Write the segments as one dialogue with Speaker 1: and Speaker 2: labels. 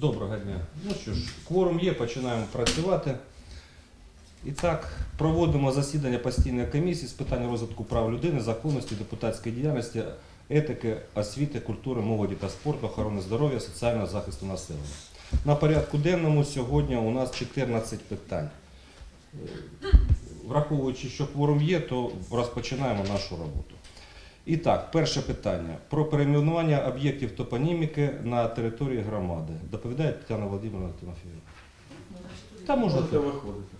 Speaker 1: Доброго дня. Ну що ж, кворум є, починаємо працювати. І так, проводимо засідання постійної комісії з питань розвитку прав людини, законності, депутатської діяльності, етики, освіти, культури, молоді та спорту, охорони здоров'я, соціального захисту населення. На порядку денному сьогодні у нас 14 питань. Е, Враховуючи, що кворум є, то розпочинаємо нашу роботу. І так, перше питання про перейменування об'єктів топоніміки на території громади. Доповідає Тетяна Володимирівна Тимофієва. Та можна
Speaker 2: Можете
Speaker 1: так.
Speaker 2: виходити.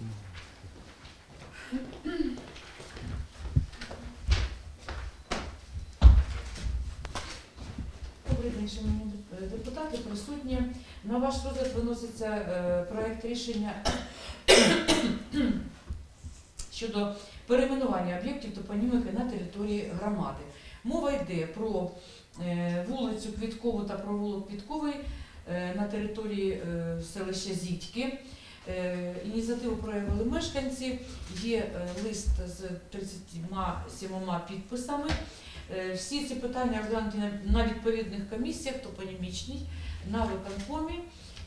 Speaker 3: Добрий день, шановні депутати, присутні. На ваш розгляд виноситься е, проект рішення щодо перейменування об'єктів топонімики на території громади. Мова йде про е, вулицю Квіткову та провулок Квітковий е, на території е, селища Зітьки. Ініціативу проявили мешканці. Є лист з 37 підписами. Всі ці питання розглянуті на- відповідних комісіях, топонімічній, на виконкомі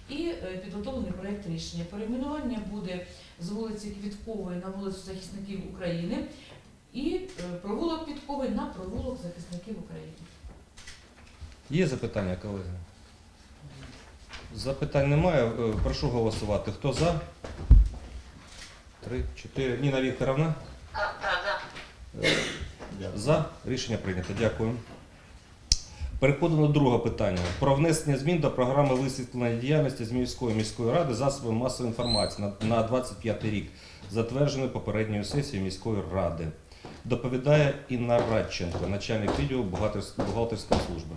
Speaker 3: і підготовлений проєкт рішення. Перейменування буде з вулиці Квіткової на вулицю Захисників України і е, провулок Квітковий на провулок Захисників України.
Speaker 1: Є запитання, колеги? Запитань немає. Е, Прошу голосувати. Хто за? Три, чотири. Ніна Вікторовна? Е, За. Рішення прийнято. Дякую. Переходимо до другого питання. Про внесення змін до програми висвітлення діяльності з міської ради засобів масової інформації на, на 25 рік, затвердженої попередньою сесією міської ради. Доповідає Інна Радченко, начальник відділу бухгалтерської служби.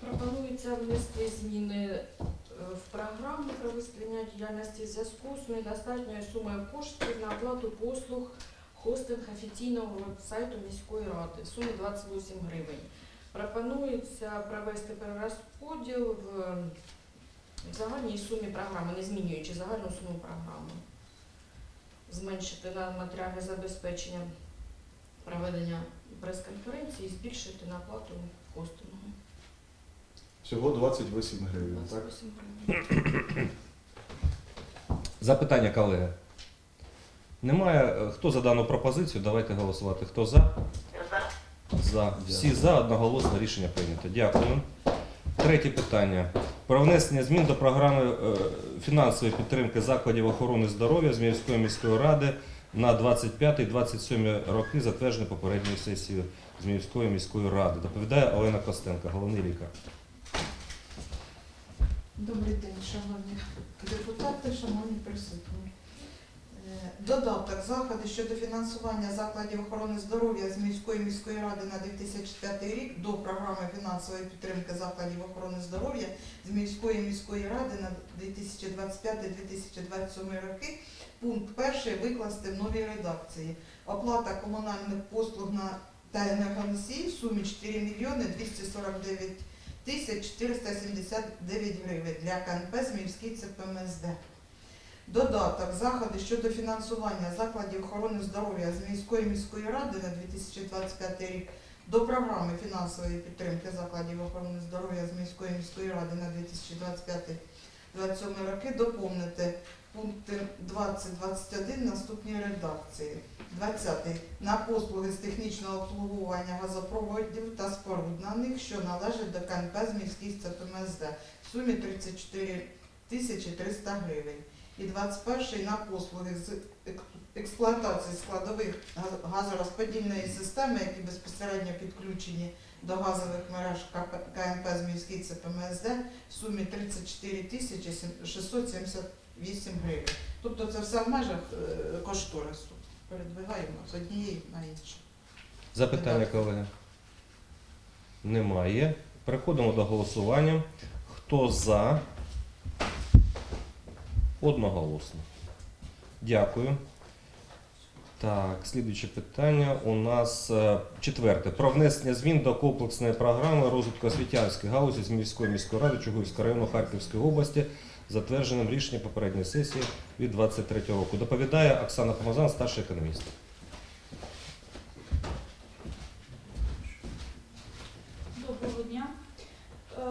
Speaker 4: Пропонується внести зміни е, в програму про висвітлення діяльності зв'язку з недостатньою сумою коштів на оплату послуг хостинг офіційного веб-сайту міської ради в сумі 28 гривень. Пропонується провести перерозподіл в в загальній сумі програми, не змінюючи загальну суму програми. Зменшити на матеріальне забезпечення проведення прес-конференції і збільшити на оплату хостингу.
Speaker 2: Всього 28 гривень,
Speaker 4: 28 гривень.
Speaker 1: Запитання, колеги? Немає. Е, Хто за дану пропозицію? Давайте голосувати. Хто за? За. Всі за одноголосно рішення прийнято. Дякую. Третє питання. Про внесення змін до програми е, фінансової підтримки закладів охорони здоров'я з міської міської ради на 25-27 роки, затвердженої попередньою сесією з міської міської ради. Доповідає Олена Костенко, головний лікар.
Speaker 5: Добрий день, шановні депутати, шановні присутні. Додаток заходи щодо фінансування закладів охорони здоров'я з міської міської ради на 2005 рік до програми фінансової підтримки закладів охорони здоров'я з міської міської ради на 2025-2027 роки. Пункт перший викласти в новій редакції. Оплата комунальних послуг на та енергоносії в сумі 4 мільйони 249 тисяч 479 гривень для КНП Зміївський ЦПМСД. Додаток заходи щодо фінансування закладів охорони здоров'я з міської міської ради на 2025 рік до програми фінансової підтримки закладів охорони здоров'я з міської міської ради на 2025-2027 роки доповнити пункти 20-21 наступній редакції. 20. На послуги з технічного обслуговування газопроводів та споруд на них, що належать до КНП Зміївський ЦПМСД в сумі 34 тисячі 300 гривень. І 21 на послуги з експлуатації складових газорозподільної системи, які безпосередньо підключені до газових мереж КНП Зміївський ЦПМСД в сумі 34 тисячі сім- 678 гривень. Тобто це все в межах е, кошторису. Передвигаємо з однієї на іншу.
Speaker 1: Запитання, колеги? Немає. Переходимо до голосування. Хто за? Одноголосно. Дякую. Так, слідуюче питання у нас е, четверте. Про внесення змін до комплексної програми розвитку освітянської галузі з міської міської ради Чугуївського району Харківської області, затвердженим рішенням попередньої сесії від 23 року. Доповідає Оксана Помазан, старший економіст.
Speaker 6: Доброго дня. Е,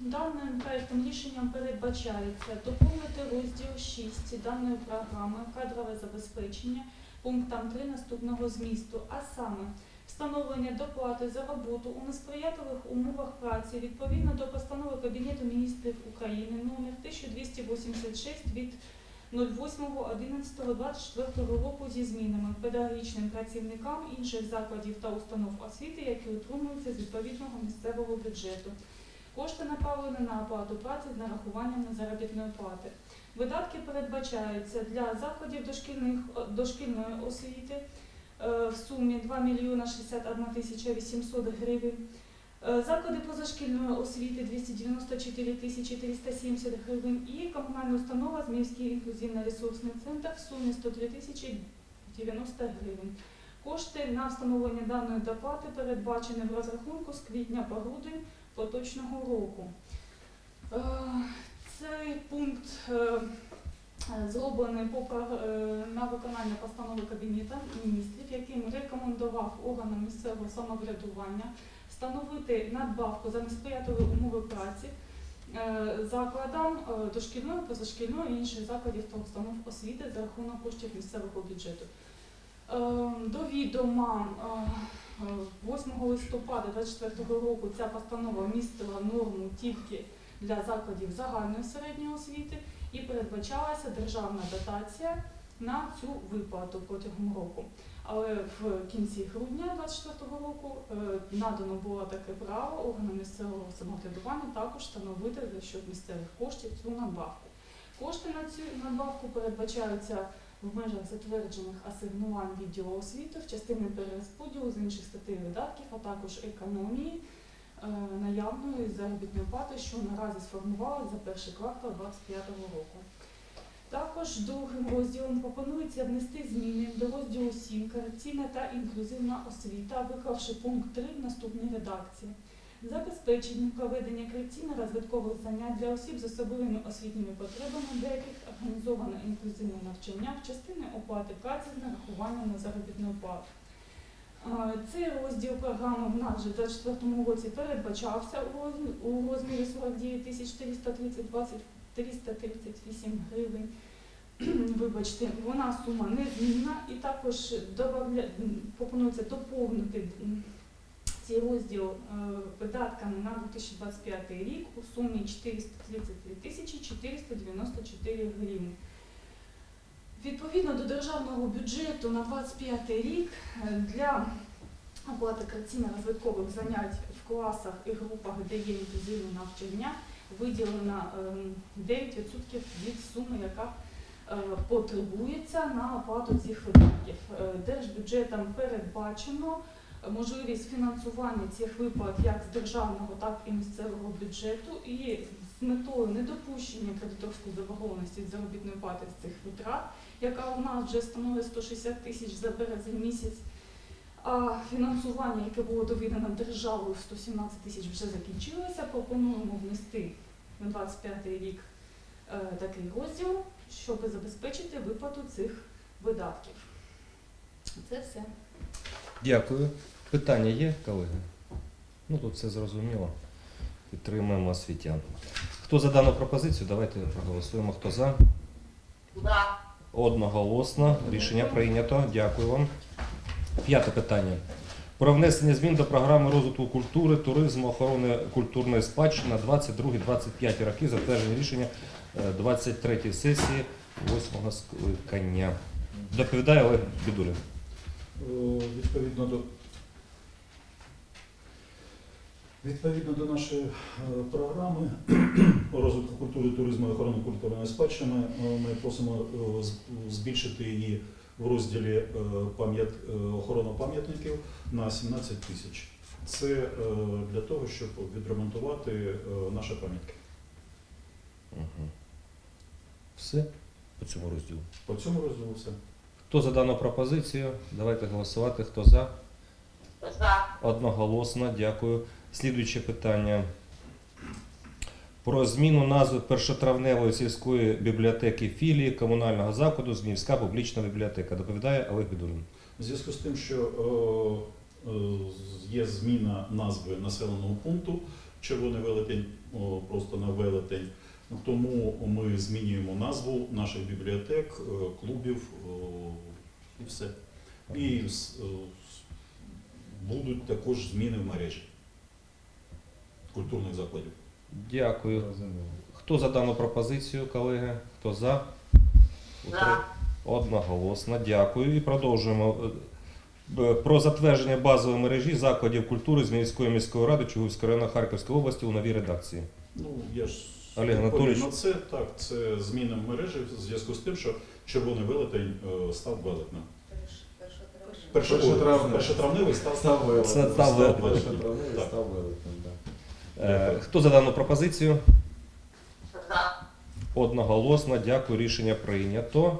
Speaker 6: Даним проектом рішенням передбачається доповнити розділ 6 даної програми кадрове забезпечення пунктам 3 наступного змісту, а саме встановлення доплати за роботу у несприятливих умовах праці відповідно до постанови Кабінету міністрів України номер 1286 від 08.11.24 року зі змінами педагогічним працівникам інших закладів та установ освіти, які утримуються з відповідного місцевого бюджету. Кошти направлені на оплату праці з нарахуванням на заробітної плати. Видатки передбачаються для закладів дошкільних, дошкільної освіти е, в сумі 2 мільйона 61 тисяча 800 гривень. Е, Заклади позашкільної освіти 294 тисячі 370 гривень і комунальна установа Зміївський інклюзивно-ресурсний центр в сумі 103 тисячі 90 гривень. Кошти на встановлення даної доплати передбачені в розрахунку з квітня по грудень поточного року. Е, Цей пункт е, е, зроблений на виконання постанови Кабінету міністрів, яким рекомендував органам місцевого самоврядування встановити надбавку за несприятливі умови праці закладам дошкільної, позашкільної і інших закладів та установ освіти за рахунок коштів місцевого бюджету. Е, До відома 8 листопада 2024 року ця постанова містила норму тільки для закладів загальної середньої освіти і передбачалася державна дотація на цю виплату протягом року. Але в кінці грудня 2024 року е, надано було таке право органам місцевого самоврядування також встановити за счет місцевих коштів цю надбавку. Кошти на цю надбавку передбачаються в межах затверджених асигнувань відділу освіти в частині перерозподілу з інших статей видатків, а також економії е, наявної заробітної плати, що наразі сформувалася за перший квартал 2025 року. Також другим розділом пропонується внести зміни до розділу 7 корекційна та інклюзивна освіта, виклавши пункт 3 в наступній редакції. Забезпечення проведення корекційно-розвиткових занять для осіб з особливими освітніми потребами, для яких організовано інклюзивне навчання в частині оплати праці з нарахуванням на заробітну плату. Цей розділ програми в нас вже в 2024 році передбачався у розмірі 49 тисяч 430 20 338 гривень. Вибачте, вона сума незмінна і також пропонується доповнити цей розділ е, видатками на 2025 рік у сумі 433 тисячі 494 гривні. Відповідно до державного бюджету на 2025 рік е, для оплати корекційно-розвиткових занять в класах і групах, де є інклюзивне навчання, виділено ем, 9% від суми, яка е, потребується на оплату цих видатків. Держбюджетом передбачено можливість фінансування цих виплат як з державного, так і місцевого бюджету. І з метою недопущення кредиторської заборгованості заробітної плати з цих витрат, яка у нас вже становить 160 тисяч за березень місяць. А фінансування, яке було доведено державою в 117 тисяч, вже закінчилося. Пропонуємо внести на 25 рік е, такий розділ, щоб забезпечити виплату цих видатків. Це все.
Speaker 1: Дякую. Питання є, колеги? Ну тут все зрозуміло. Підтримуємо освітян. Хто за дану пропозицію? Давайте проголосуємо. Хто за?
Speaker 7: За.
Speaker 1: Одноголосно. Рішення прийнято. Дякую вам. П'яте питання. Про внесення змін до програми розвитку культури, туризму, охорони культурної спадщини на 22-25 роки, затвердження рішення 23 сесії 8 скликання. Доповідає Олег Бідулін.
Speaker 8: Е, Відповідно до Відповідно до нашої е, програми розвитку культури, туризму і охорони культурної спадщини, е, ми просимо е, збільшити її в розділі охорона пам'ятників на 17 тисяч. Це для того, щоб відремонтувати наші пам'ятки.
Speaker 1: Угу. Все по цьому розділу.
Speaker 8: По цьому розділу все.
Speaker 1: Хто за дану пропозицію? Давайте голосувати. Хто за?
Speaker 7: За.
Speaker 1: Одноголосно, дякую. Слідуюче питання. Про зміну назви першотравневої сільської бібліотеки філії комунального закладу Зміївська публічна бібліотека. Доповідає Олег Бідулин.
Speaker 8: В зв'язку з тим, що е, е, є зміна назви населеного пункту, червоний велетень о, просто на велетень. Тому ми змінюємо назву наших бібліотек, е, клубів о, і все. І е, будуть також зміни в мережі культурних закладів.
Speaker 1: Дякую. Хто за дану пропозицію, колеги? Хто за?
Speaker 7: За.
Speaker 1: Одноголосно. Дякую. І продовжуємо. Е, Про затвердження базової мережі закладів культури з міської міської ради Чугуївського району Харківської області у новій редакції.
Speaker 8: Ну, я ж
Speaker 1: Олег Анатолійович.
Speaker 8: на це так, це зміна мережі в зв'язку з тим, що червоний велетень е, став
Speaker 2: травневий.
Speaker 8: Першотравневий став.
Speaker 1: Це став велетнем. Хто за дану пропозицію? Одноголосно. Дякую. Рішення прийнято.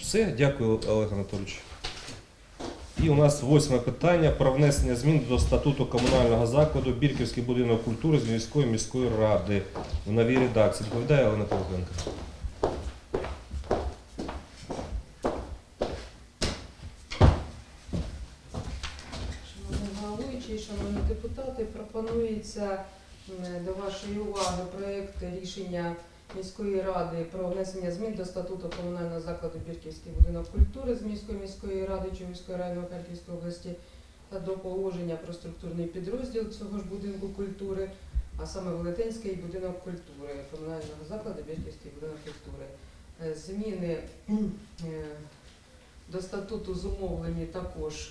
Speaker 1: Все, дякую, Олег Анатолійович. І у нас восьме питання про внесення змін до статуту комунального закладу Бірківський будинок культури з міської міської ради в новій редакції. Доповідає Олена Павленко.
Speaker 9: Шановні депутати, пропонується до вашої уваги проєкт рішення міської ради про внесення змін до статуту комунального закладу Бірківський будинок культури з міської міської ради Чугівської району Харківської області та до положення про структурний підрозділ цього ж будинку культури, а саме Велетенський будинок культури комунального закладу Бірківський будинок культури. Е, Зміни е, до статуту зумовлені також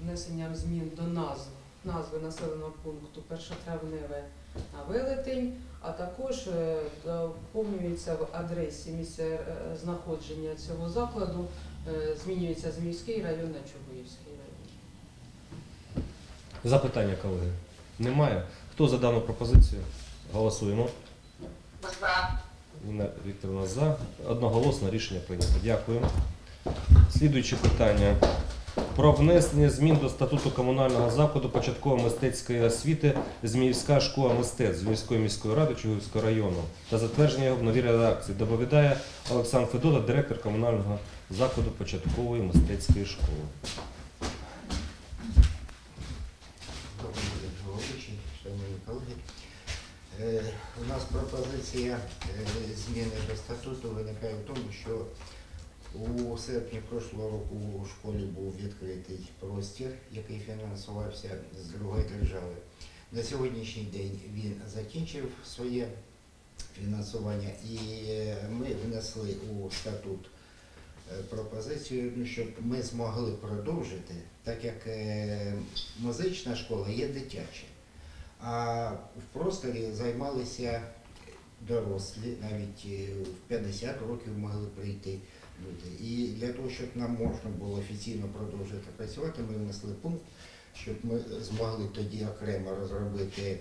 Speaker 9: внесенням змін до назв, назви населеного пункту першотравневе на велетень, а також е, доповнюється в адресі місця е, знаходження цього закладу, е, змінюється з міський район на Чугуївський район.
Speaker 1: Запитання, колеги? Немає. Хто за дану пропозицію? Голосуємо.
Speaker 7: За.
Speaker 1: Ніна Вікторовна за. Одноголосно рішення прийнято. Дякую. Слідуюче питання. Про внесення змін до статуту комунального закладу початкової мистецької освіти Зміївська школа мистецтв Зміївської міської ради Чугуївського району та затвердження його в новій редакції. Доповідає Олександр Федота, директор комунального закладу початкової мистецької школи.
Speaker 10: Е, У нас пропозиція е, зміни до статуту виникає в тому, що у серпні прошлого року у школі був відкритий простір, який фінансувався з другої держави. На сьогоднішній день він закінчив своє фінансування і е, ми внесли у статут е, пропозицію, ну, щоб ми змогли продовжити, так як е, музична школа є дитяча, а в просторі займалися дорослі, навіть в 50 років могли прийти люди. І для того, щоб нам можна було офіційно продовжити працювати, ми внесли пункт, щоб ми змогли тоді окремо розробити,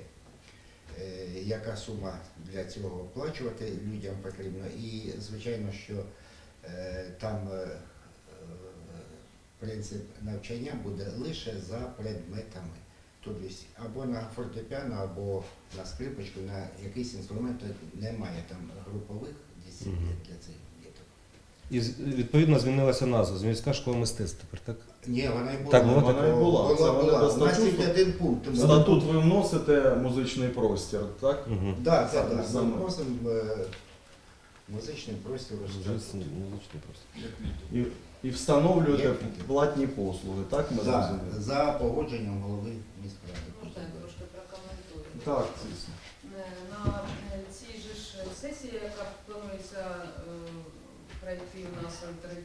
Speaker 10: е, яка сума для цього оплачувати людям потрібно. І звичайно, що е, там е, принцип навчання буде лише за предметами. Тобто або на фортепіано, або на скрипочку, на якийсь інструмент немає там групових дисциплін для цих.
Speaker 1: І відповідно змінилася назва Зміївська школа мистецтв тепер, так?
Speaker 10: Ні, вона і була.
Speaker 1: Так, була
Speaker 2: Вона і була. Це
Speaker 10: Була,
Speaker 2: вони
Speaker 10: була.
Speaker 2: до
Speaker 10: У нас
Speaker 2: статуту.
Speaker 10: тільки один пункт.
Speaker 2: В статут ви вносите музичний простір, так?
Speaker 1: Угу.
Speaker 10: Так, так,
Speaker 2: Саме
Speaker 10: так.
Speaker 2: саме.
Speaker 10: Ми просимо е, музичний простір у.
Speaker 1: Музичний просто.
Speaker 2: І, і встановлюєте платні послуги, так ми
Speaker 10: За,
Speaker 2: зрозуміли?
Speaker 10: за погодженням голови міськради.
Speaker 4: Можна я трошки прокоментую?
Speaker 2: Так, звісно.
Speaker 4: Е, На е, цій же ж сесії, яка планується е, пройти у нас 3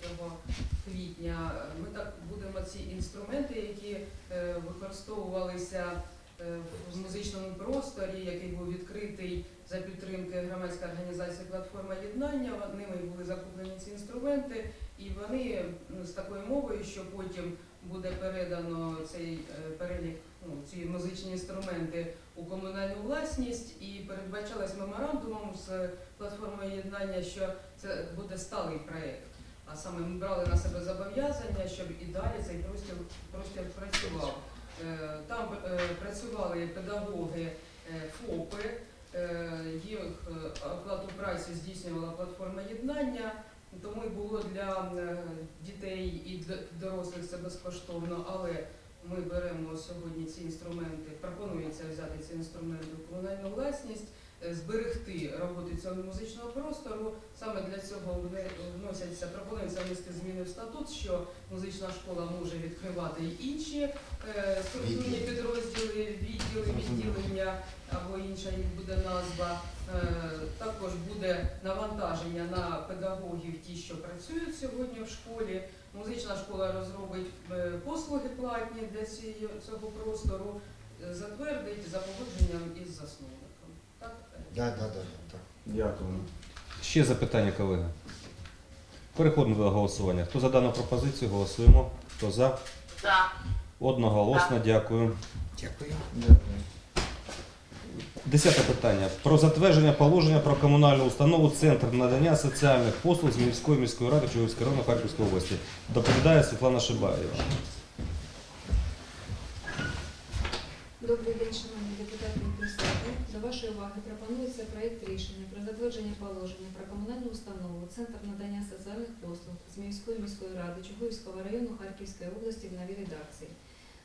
Speaker 4: квітня, ми так будемо ці інструменти, які е, використовувалися е, в музичному просторі, який був відкритий за підтримки громадської організації Платформа єднання. Ними були закуплені ці інструменти, і вони ну, з такою мовою, що потім буде передано цей е, перелік, ну, ці музичні інструменти у комунальну власність. І передбачалось меморандумом з платформою єднання, що це буде сталий проєкт. А саме ми брали на себе зобов'язання, щоб і далі цей простір, простір працював. Е, Там е, працювали педагоги е, ФОПи, їх оплату праці здійснювала платформа єднання, тому і було для дітей і дорослих це безкоштовно, але
Speaker 9: ми беремо сьогодні ці інструменти, пропонується взяти ці інструменти в комунальну власність, зберегти роботи цього музичного простору. Саме для цього вносяться, пропонується внести зміни в статут, що музична школа може відкривати і інші е, структурні підрозділи, відділи, відділення або інша їх буде назва. Е, Також буде навантаження на педагогів, ті, що працюють сьогодні в школі. Музична школа розробить е, послуги платні для цього простору, е, затвердить за погодженням із засновником. Так?
Speaker 10: Да, да, да, так.
Speaker 2: Дякую.
Speaker 1: Ще запитання, колеги. Переходимо до голосування. Хто за дану пропозицію, голосуємо. Хто за?
Speaker 7: За.
Speaker 1: Одноголосно, дякую.
Speaker 10: Дякую.
Speaker 2: Дякую.
Speaker 1: Десяте питання. Про затвердження положення про комунальну установу Центр надання соціальних послуг з міської міської ради Чугівського району Харківської області. Доповідає Світлана Шибаєва.
Speaker 11: Добрий день, шановні депутати і присутні. До вашої уваги пропонується проєкт рішення про затвердження положення про комунальну установу Центр надання соціальних послуг з міської міської ради Чугуївського району Харківської області в новій редакції.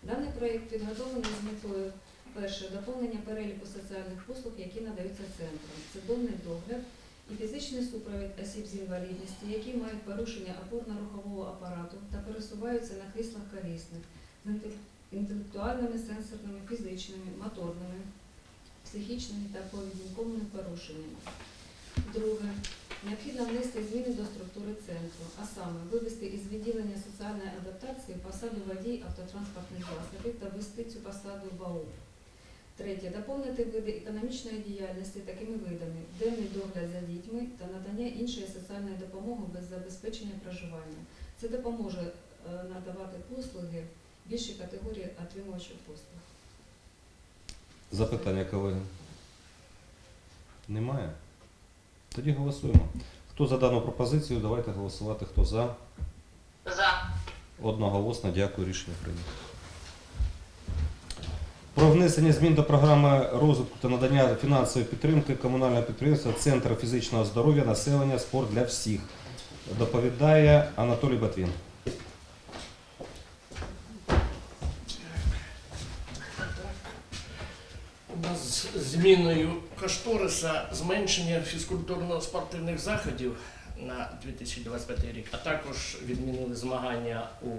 Speaker 11: Даний проєкт підготовлений з метою перше доповнення переліку соціальних послуг, які надаються центром. Це домний догляд і фізичний супровід осіб з інвалідністю, які мають порушення опорно-рухового апарату та пересуваються на кріслах колісних з інтелектуальними, сенсорними, фізичними, моторними, психічними та поведінковими порушеннями. Друге. Необхідно внести зміни до структури центру, а саме вивести із відділення соціальної адаптації посаду водій автотранспортних засобів та ввести цю посаду в АУ. Третє. Доповнити види економічної діяльності такими видами: денний догляд за дітьми та надання іншої соціальної допомоги без забезпечення проживання. Це допоможе е, надавати послуги більшій категорії отримувачів послуг.
Speaker 1: Запитання, колеги. Немає? Тоді голосуємо. Хто за дану пропозицію, давайте голосувати. Хто за?
Speaker 7: За.
Speaker 1: Одноголосно, дякую, рішення прийнято. Про внесення змін до програми розвитку та надання фінансової підтримки комунального підприємства Центр фізичного здоров'я населення спорт для всіх. Доповідає Анатолій Батвін.
Speaker 12: У нас з зміною кошториса зменшення фізкультурно-спортивних заходів на 2025 рік, а також відмінили змагання у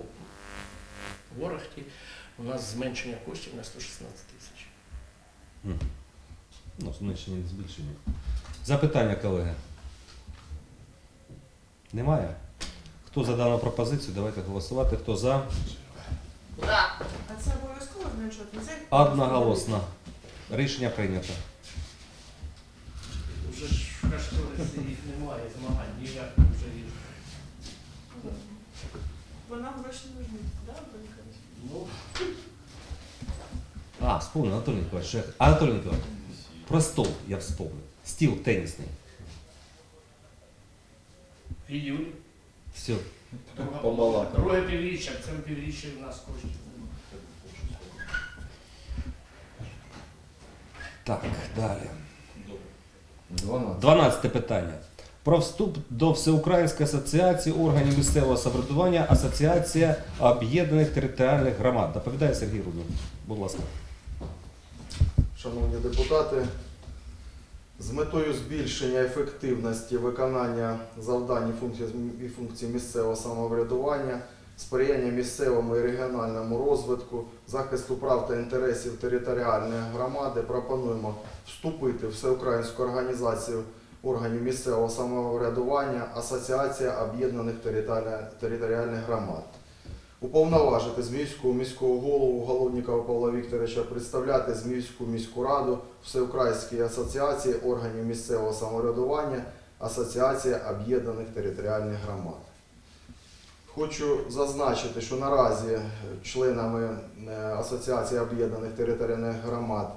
Speaker 12: Ворохті. У нас зменшення коштів на 116 тисяч.
Speaker 1: Ну, зменшення не збільшення. Запитання, колеги. Немає? Хто за дану пропозицію, давайте голосувати. Хто за?
Speaker 7: За.
Speaker 5: А це обов'язково зменшувати?
Speaker 1: Одноголосно. Рішення прийнято.
Speaker 12: Вже ж в кошторисі їх немає, змагань ніяких вже їх.
Speaker 6: Бо нам гроші не Антон Николаевич?
Speaker 12: Ну,
Speaker 1: А, вспомнил, Анатолий Николаевич. шех. Анатолий Николаевич, про стол я вспомнил. Стил теннисный.
Speaker 12: в.
Speaker 1: Все.
Speaker 12: Друга-
Speaker 2: Побалакали.
Speaker 12: Друге півріччя, в цьому півріччі в нас коштів
Speaker 1: Так, далі.
Speaker 2: 12.
Speaker 1: 12 питання. Про вступ до Всеукраїнської асоціації органів місцевого самоврядування Асоціація об'єднаних територіальних громад. Доповідає Сергій Руднів. Будь ласка.
Speaker 2: Шановні депутати, з метою збільшення ефективності виконання завдань і функцій місцевого самоврядування, сприяння місцевому і регіональному розвитку, захисту прав та інтересів територіальної громади пропонуємо вступити в всеукраїнську організацію органів місцевого самоврядування Асоціація об'єднаних територіальних- громад. Уповноважити Зміївського міського голову Голоднікова Павла Вікторовича представляти Зміївську міську раду Всеукраїнській асоціації органів місцевого самоврядування Асоціація об'єднаних територіальних громад. Хочу зазначити, що наразі членами е, Асоціації об'єднаних територіальних громад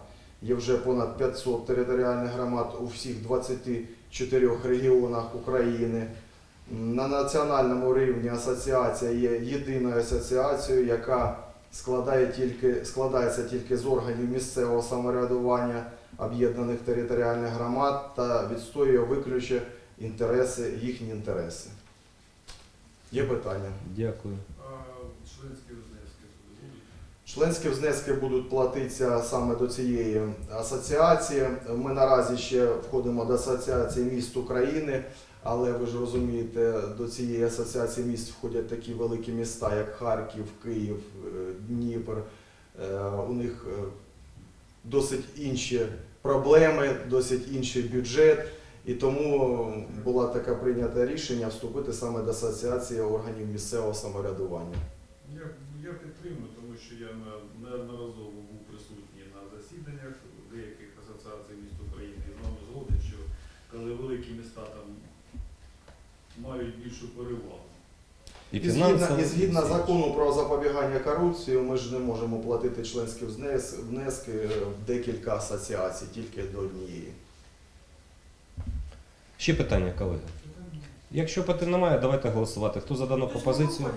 Speaker 2: є вже понад 500 територіальних громад у всіх 24 регіонах України. На національному рівні асоціація є єдиною асоціацією, яка складає тільки, складається тільки з органів місцевого самоврядування об'єднаних територіальних громад та відстоює виключно інтереси, їхні інтереси. Є питання?
Speaker 1: Дякую.
Speaker 2: Членські внески будуть платитися саме до цієї асоціації. Ми наразі ще входимо до Асоціації міст України, але ви ж розумієте, до цієї асоціації міст входять такі великі міста, як Харків, Київ, е, Дніпр. Е, У них е, досить інші проблеми, досить інший бюджет. І тому було таке прийнято рішення вступити саме до асоціації органів місцевого самоврядування.
Speaker 13: Я, я підтримую, тому що я неодноразово був присутній на засіданнях деяких асоціацій міст України і з вами згоден, що коли великі міста там мають більшу перевагу.
Speaker 1: І
Speaker 2: І згідно, і згідно закону про запобігання корупції, ми ж не можемо платити членські внески в декілька асоціацій, тільки до однієї.
Speaker 1: Ще питання, колеги. Якщо питань немає, давайте голосувати. Хто за дану пропозицію?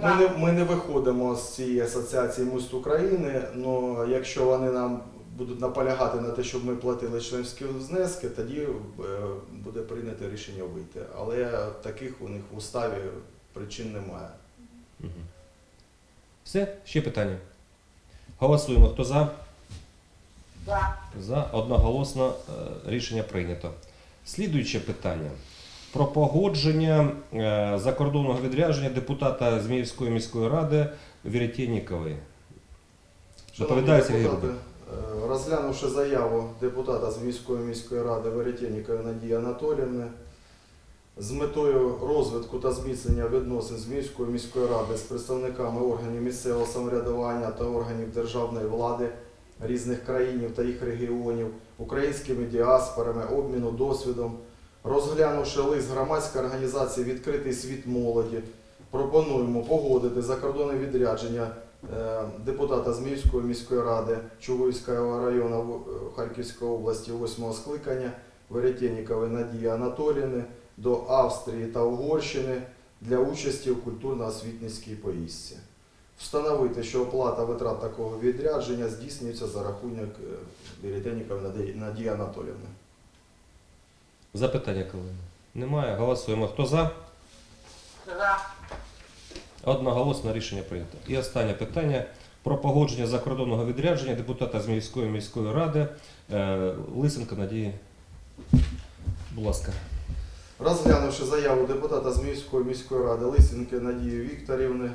Speaker 2: Ми не, ми не виходимо з цієї асоціації міст України, але якщо вони нам будуть наполягати на те, щоб ми платили членські внески, тоді е, буде прийнято рішення вийти. Але таких у них в уставі причин немає.
Speaker 1: Все? Ще питання? Голосуємо. Хто за?
Speaker 7: За.
Speaker 1: За. Одноголосно е, рішення прийнято. Слідуюче питання. Про погодження е, закордонного відрядження депутата Зміївської міської ради Вірятєнікової. Доповідає Сергій Рудик.
Speaker 2: е, розглянувши заяву депутата з міської міської ради Веретєнікової Надії Анатоліївни з метою розвитку та зміцнення відносин з міською міської ради з представниками органів місцевого самоврядування та органів державної влади різних країнів та їх регіонів, українськими діаспорами, обміну досвідом, розглянувши лист громадської організації Відкритий світ молоді, пропонуємо погодити закордонне відрядження е, депутата Зміївської міської ради Чугуївського району е, Харківської області 8 скликання Веретєнікової Надії Анатоліївни до Австрії та Угорщини для участі у культурно-освітницькій поїздці. Встановити, що оплата витрат такого відрядження здійснюється за рахунок е, Надії- Надії Анатоліївни.
Speaker 1: Запитання, колеги? Немає. Голосуємо. Хто за?
Speaker 7: За.
Speaker 1: Одноголосно рішення прийнято. І останнє питання про погодження закордонного відрядження депутата Зміївської міської міської ради е, Лисенко Надії. Будь ласка.
Speaker 2: Розглянувши заяву депутата Зміївської міської міської ради Лисенки Надії Вікторівни,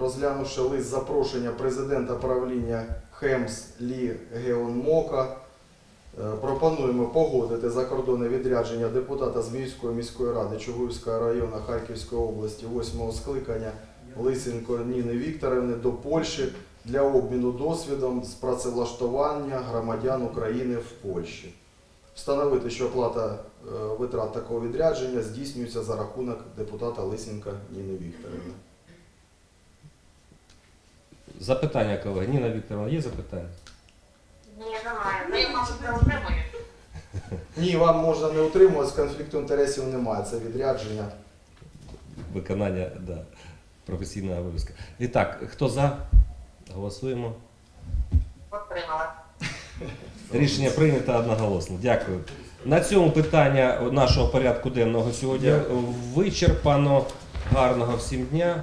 Speaker 2: розглянувши лист запрошення президента правління ХЕМС Лі Геон Мока, е, пропонуємо погодити закордонне відрядження депутата Зміївської міської ради Чугуївського району Харківської області 8-го скликання Лисенко Ніни Вікторівни до Польщі для обміну досвідом з працевлаштування громадян України в Польщі. Встановити, що оплата е, витрат такого відрядження здійснюється за рахунок депутата Лисенка Ніни Вікторівни.
Speaker 1: Запитання, колеги. Ніна Вікторовна, є запитання?
Speaker 7: Ні, немає. Ну, я, мабуть, не отримую.
Speaker 2: Ні, вам можна не утримуватися, конфлікту інтересів немає. Це відрядження.
Speaker 1: Виконання да, професійного обов'язку. І так, хто за? Голосуємо.
Speaker 7: Отримала.
Speaker 1: Рішення прийнято одноголосно. Дякую. На цьому питання нашого порядку денного сьогодні вичерпано. Гарного всім дня.